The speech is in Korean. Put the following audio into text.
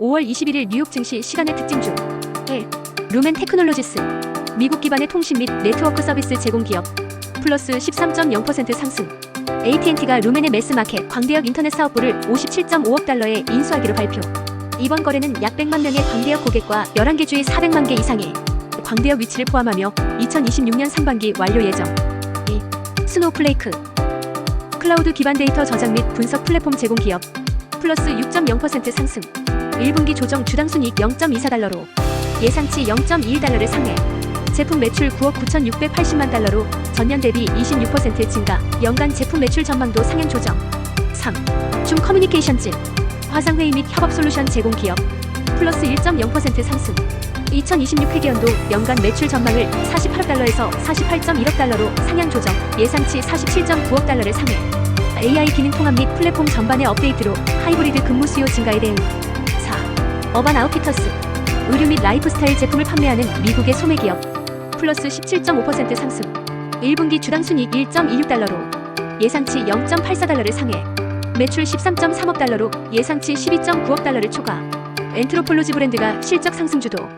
5월 21일 뉴욕 증시 시간의 특징 중 1. 루멘 테크놀로지스 미국 기반의 통신 및 네트워크 서비스 제공 기업 플러스 13.0% 상승 AT&T가 루멘의 매스마켓 광대역 인터넷 사업부를 57.5억 달러에 인수하기로 발표 이번 거래는 약 100만 명의 광대역 고객과 11개 주의 400만 개 이상의 광대역 위치를 포함하며 2026년 상반기 완료 예정 2. 스노우플레이크 클라우드 기반 데이터 저장 및 분석 플랫폼 제공 기업 플러스 6.0% 상승 1분기 조정 주당 순이익 0.24달러로 예상치 0.21달러를 상회. 제품 매출 9억 9,680만 달러로 전년 대비 26% 증가. 연간 제품 매출 전망도 상향 조정. 3. 중 커뮤니케이션즈 화상회의 및 협업 솔루션 제공 기업 플러스 1.0% 상승. 2026 회계연도 연간 매출 전망을 48억 달러에서 48.1억 달러로 상향 조정. 예상치 47.9억 달러를 상회. AI 기능 통합 및 플랫폼 전반의 업데이트로 하이브리드 근무 수요 증가에 대응. 4. 어반 아웃피터스 의류 및 라이프스타일 제품을 판매하는 미국의 소매 기업 플러스 17.5% 상승. 1분기 주당 순이익 1.26달러로 예상치 0.84달러를 상회 매출 13.3억 달러로 예상치 12.9억 달러를 초과. 엔트로폴로지 브랜드가 실적 상승 주도